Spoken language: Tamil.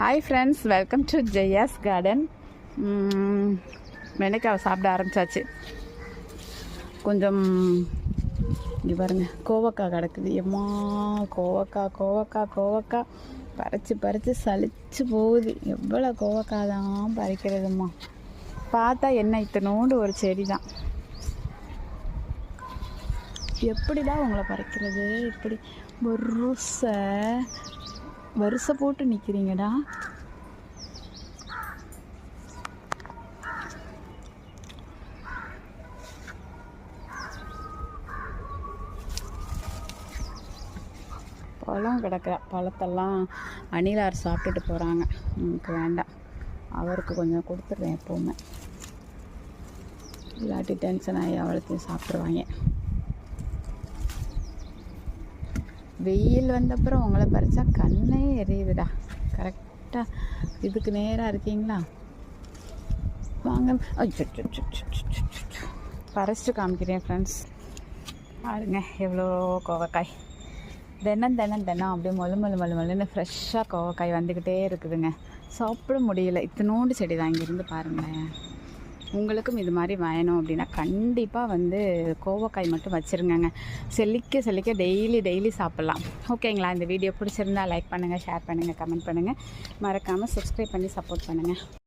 Hi friends welcome to Jaya's garden வெண்டைக்காவை சாப்பிட ஆரம்பித்தாச்சு கொஞ்சம் இங்கே பாருங்கள் கோவக்காய் கிடக்குது. எம்மா கோவக்காய் கோவக்காய் கோவக்காய். பறித்து பறித்து சளிச்சு போகுது. எவ்வளோ கோவக்காய் தான் பறிக்கிறதும்மா. பார்த்தா என்ன இத்தனோண்டு ஒரு செடி தான் எப்படிடா உங்களை பறிக்கிறது? இப்படி வரிசை வரிசை போட்டு நிற்கிறீங்கடா பழம் கிடக்கிற பழத்தெல்லாம் அணிலார் சாப்பிட்டுட்டு போகிறாங்க எனக்கு வேண்டாம். அவருக்கு கொஞ்சம் கொடுத்துட்றேன் எப்போவுமே. இல்லாட்டி டென்ஷன் ஆகி அவளுக்கு சாப்பிட்ருவாங்க வெயில் வந்தப்புறம் உங்களை பறிச்சா கண்ணே எரியுதுடா. கரெக்டாக இதுக்கு நேராக இருக்கீங்களா? வாங்க. பறிச்சு காமிக்கிறேன் ஃப்ரெண்ட்ஸ் பாருங்க எவ்வளோ கோவக்காய். தினம் தினம் தினம் அப்படியே மொழு மொழு மொழு மொழுன்னு ஃப்ரெஷ்ஷாக கோவக்காய் வந்துக்கிட்டே இருக்குதுங்க. சாப்பிட முடியல. இத்தனோண்டு செடி தான் இங்கேருந்து பாருங்களேன். உங்களுக்கும் இது மாதிரி வேணும் அப்படின்னா கண்டிப்பாக வந்து கோவக்காய் மட்டும் வச்சுருங்கங்க. செல்லிக்க செல்லிக்க டெய்லி டெய்லி சாப்பிட்லாம். ஓகேங்களா இந்த வீடியோ பிடிச்சிருந்தா லைக் பண்ணுங்கள் ஷேர் பண்ணுங்கள் கமெண்ட் பண்ணுங்கள் மறக்காமல் சப்ஸ்கிரைப் பண்ணி சப்போர்ட் பண்ணுங்கள்